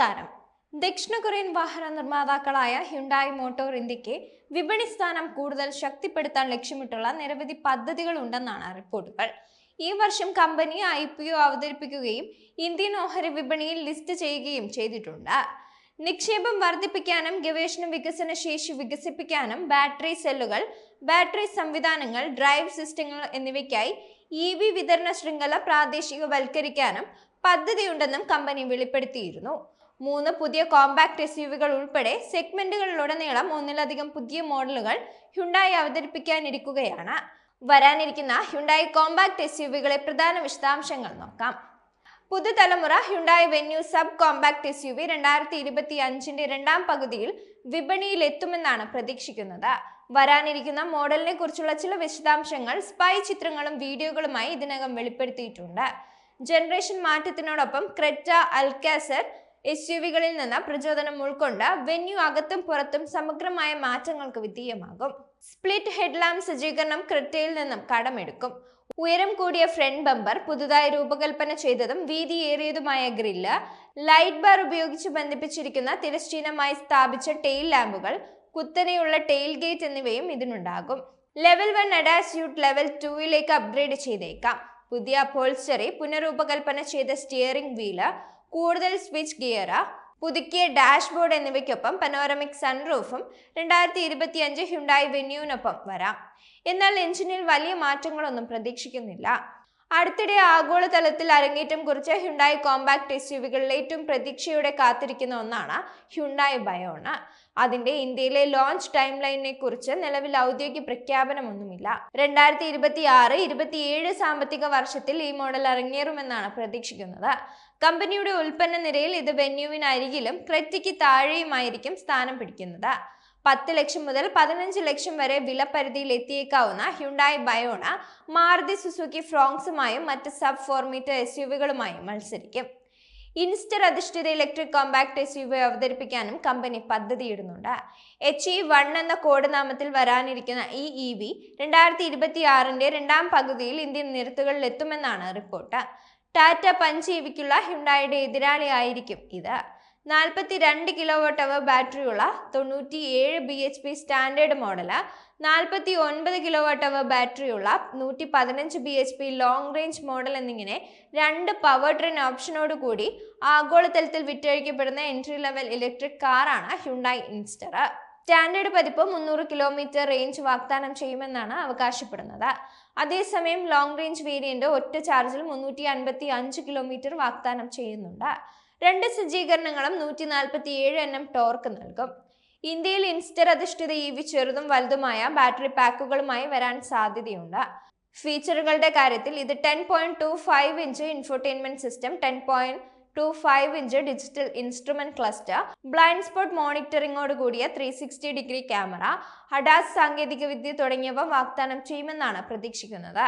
നമസ്കാരം. ദക്ഷിണ കൊറിയൻ വാഹന നിർമ്മാതാക്കളായ ഹ്യുണ്ടായി മോട്ടോർ ഇന്ത്യയ്ക്ക് വിപണി സ്ഥാനം കൂടുതൽ ശക്തിപ്പെടുത്താൻ ലക്ഷ്യമിട്ടുള്ള നിരവധി പദ്ധതികൾ ഉണ്ടെന്നാണ് റിപ്പോർട്ടുകൾ. ഈ വർഷം കമ്പനി ഐ പി ഒ അവതരിപ്പിക്കുകയും ഇന്ത്യൻ ഓഹരി വിപണിയിൽ ലിസ്റ്റ് ചെയ്യുകയും ചെയ്തിട്ടുണ്ട്. നിക്ഷേപം വർദ്ധിപ്പിക്കാനും ഗവേഷണ വികസന ശേഷി വികസിപ്പിക്കാനും ബാറ്ററി സെല്ലുകൾ ബാറ്ററി സംവിധാനങ്ങൾ ഡ്രൈവ് സിസ്റ്റങ്ങൾ എന്നിവയ്ക്കായി ഇ വി വിതരണ ശൃംഖല പ്രാദേശികവൽക്കരിക്കാനും പദ്ധതിയുണ്ടെന്നും കമ്പനി വെളിപ്പെടുത്തിയിരുന്നു. മൂന്ന് പുതിയ കോമ്പാക്ട് എസ് യുവികൾ ഉൾപ്പെടെ സെഗ്മെന്റുകളിലുടനീളം ഒന്നിലധികം പുതിയ മോഡലുകൾ ഹ്യുണ്ടായി അവതരിപ്പിക്കാനിരിക്കുകയാണ്. വരാനിരിക്കുന്ന ഹ്യുണ്ടായി കോമ്പാക്ട് എസ് യുവികളെ പ്രധാന വിശദാംശങ്ങൾ നോക്കാം. പുതുതലമുറ Hyundai Venue sub compact S U V രണ്ടായിരത്തി ഇരുപത്തി അഞ്ചിന്റെ രണ്ടാം പകുതിയിൽ വിപണിയിൽ എത്തുമെന്നാണ് പ്രതീക്ഷിക്കുന്നത്. വരാനിരിക്കുന്ന മോഡലിനെ കുറിച്ചുള്ള ചില വിശദാംശങ്ങൾ സ്പൈ ചിത്രങ്ങളും വീഡിയോകളുമായി ഇതിനകം വെളിപ്പെടുത്തിയിട്ടുണ്ട്. ജനറേഷൻ മാറ്റത്തിനോടൊപ്പം ക്രെറ്റ അൽക്കാസർ എസ് യു വികളിൽ നിന്ന് പ്രചോദനം ഉൾക്കൊണ്ട് വെന്യൂ അകത്തും പുറത്തും സമഗ്രമായ മാറ്റങ്ങൾക്ക് വിധേയമാകും. സ്പ്ലിറ്റ് ഹെഡ്ലാമ്പ് സജ്ജീകരണം ക്രിറ്റയിൽ നിന്നും കടമെടുക്കും. ഉയരം കൂടിയ ഫ്രണ്ട് ബമ്പർ പുതുതായി രൂപകൽപ്പന ചെയ്തതും വീതിയേറിയതുമായ ഗ്രില്ല് ലൈറ്റ് ബാർ ഉപയോഗിച്ച് ബന്ധിപ്പിച്ചിരിക്കുന്ന തിരശ്ചീനമായി സ്ഥാപിച്ച ടെയിൽ ലാമ്പുകൾ കുത്തനെയുള്ള ടെയിൽ ഗേറ്റ് എന്നിവയും ഇതിനുണ്ടാകും. Level one ADAS suite level ടൂയിലേക്ക് upgrade ചെയ്തേക്കാം. പുതിയ അപ്പോൾസ്റ്ററി പുനരൂപകൽപ്പന ചെയ്ത സ്റ്റിയറിംഗ് വീൽ കൂടുതൽ സ്വിച്ച് ഗിയറ പുതുക്കിയ ഡാഷ്ബോർഡ് എന്നിവയ്ക്കൊപ്പം പനോറമിക് സൺറൂഫും രണ്ടായിരത്തി ഇരുപത്തി അഞ്ച് ഹ്യുണ്ടായി വെന്യൂവിനൊപ്പം വരാം. എന്നാൽ എഞ്ചിനിൽ വലിയ മാറ്റങ്ങളൊന്നും പ്രതീക്ഷിക്കുന്നില്ല. അടുത്തിടെ ആഗോളതലത്തിൽ അരങ്ങേറ്റം കുറിച്ച ഹ്യുണ്ടായി കോമ്പാക്ട് എസ് യുവികളിൽ ഏറ്റവും പ്രതീക്ഷയോടെ കാത്തിരിക്കുന്ന ഒന്നാണ് ഹ്യുണ്ടായി ബയോണ. അതിന്റെ ഇന്ത്യയിലെ ലോഞ്ച് ടൈം ലൈനിനെ കുറിച്ച് നിലവിൽ ഔദ്യോഗിക പ്രഖ്യാപനമൊന്നുമില്ല. രണ്ടായിരത്തി ഇരുപത്തി ആറ് ഇരുപത്തിയേഴ് സാമ്പത്തിക വർഷത്തിൽ ഈ മോഡൽ അരങ്ങേറുമെന്നാണ് പ്രതീക്ഷിക്കുന്നത്. കമ്പനിയുടെ ഉൽപ്പന്ന നിരയിൽ ഇത് വെന്യൂവിനരികിലും ക്രെറ്റയ്ക്ക് താഴെയുമായിരിക്കും സ്ഥാനം പിടിക്കുന്നത്. പത്ത് ലക്ഷം മുതൽ പതിനഞ്ച് ലക്ഷം വരെ വിലപരിധിയിൽ എത്തിയേക്കാവുന്ന ഹ്യുണ്ടായി ബയോണ മാരുതി സുസുക്കി ഫ്രോങ്സുമായും മറ്റ് സബ് ഫോർ മീറ്റർ എസ് യുവികളുമായും മത്സരിക്കും. ഇൻസ്റ്റർ അധിഷ്ഠിത electric compact S U V അവതരിപ്പിക്കാനും കമ്പനി പദ്ധതിയിടുന്നുണ്ട്. എച്ച് ഇ വൺ എന്ന കോഡ് നാമത്തിൽ വരാനിരിക്കുന്ന ഈ ഇ വി രണ്ടായിരത്തി ഇരുപത്തി ആറിന്റെ രണ്ടാം പകുതിയിൽ ഇന്ത്യൻ നിരത്തുകളിൽ എത്തുമെന്നാണ് റിപ്പോർട്ട്. ടാറ്റ പഞ്ച് ഇവിക്കുള്ള ഹിണ്ടായുടെ എതിരാളിയായിരിക്കും ഇത്. നാൽപ്പത്തി രണ്ട് കിലോ വോട്ട് അവർ ബാറ്ററിയുള്ള തൊണ്ണൂറ്റി ഏഴ് B H P standard model നാൽപ്പത്തി ഒൻപത് കിലോ വോട്ട് അവർ ബാറ്ററിയുള്ള നൂറ്റി പതിനഞ്ച് B H P long range model എന്നിങ്ങനെ രണ്ട് പവർ ട്രെയിൻ ഓപ്ഷനോട് കൂടി ആഗോളതലത്തിൽ വിറ്റഴിക്കപ്പെടുന്ന എൻട്രി ലെവൽ ഇലക്ട്രിക് കാറാണ് ഹ്യുണ്ടായി ഇൻസ്റ്റർ സ്റ്റാൻഡേർഡ് പതിപ്പ് മുന്നൂറ് കിലോമീറ്റർ റേഞ്ച് വാഗ്ദാനം ചെയ്യുമെന്നാണ് അവകാശപ്പെടുന്നത്. അതേസമയം ലോങ് റേഞ്ച് വേരിയന്റ് ഒറ്റ ചാർജിൽ മുന്നൂറ്റി അൻപത്തി അഞ്ച് കിലോമീറ്റർ വാഗ്ദാനം ചെയ്യുന്നുണ്ട്. രണ്ട് സജ്ജീകരണങ്ങളും നൂറ്റി നാൽപ്പത്തി ഏഴ് എൻ എം ടോർക്ക് നൽകും. ഇന്ത്യയിൽ ഇൻസ്റ്റർ അധിഷ്ഠിത ഇ വി ചെറുതും വലുതുമായ ബാറ്ററി പാക്കുകളുമായി വരാൻ സാധ്യതയുണ്ട്. ഫീച്ചറുകളുടെ കാര്യത്തിൽ ഇത് ten point two five inch infotainment system ten point two five inch digital instrument cluster blind spot മോണിറ്ററിംഗോട് കൂടിയ three sixty degree camera ADAS സാങ്കേതികവിദ്യ തുടങ്ങിയവ വാഗ്ദാനം ചെയ്യുമെന്നാണ് പ്രതീക്ഷിക്കുന്നത്.